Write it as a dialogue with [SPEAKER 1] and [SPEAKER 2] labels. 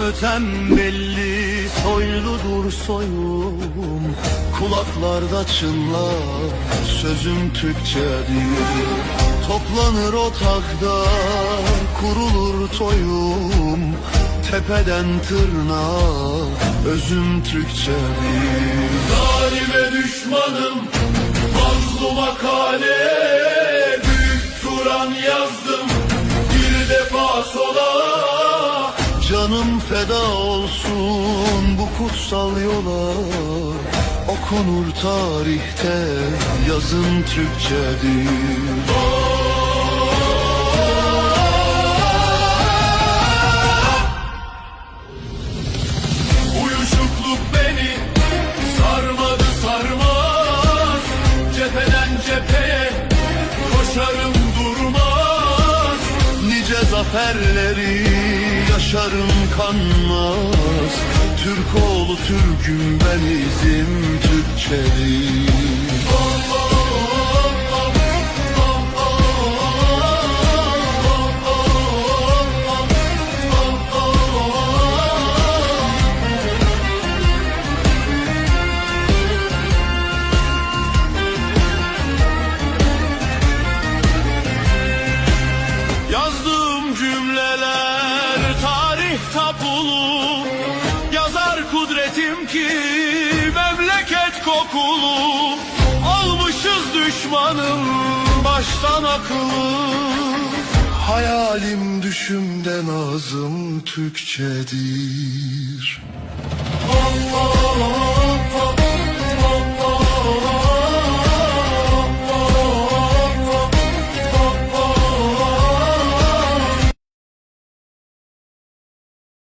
[SPEAKER 1] ötem belli Soyludur soyum. Kulaklarda çınlar Sözüm Türkçedir Toplanır otakta Kurulur toyum. Tepeden tırnağa Özüm Türkçedir Zalime düşmanım Mazluma kale. Büyük Turan yazdım Bir defa sola Canım feda olsun bu kutsal yola. Okunur tarihte yazın Türkçedir zaferleri yaşarım kanmaz. Türk oğlu Türk'üm ben izim Türkçedir tarih tapulu Yazar kudretim ki memleket kokulu. Almışız düşmanım baştan akıllı. Hayalim düşümden ağzım Türkçedir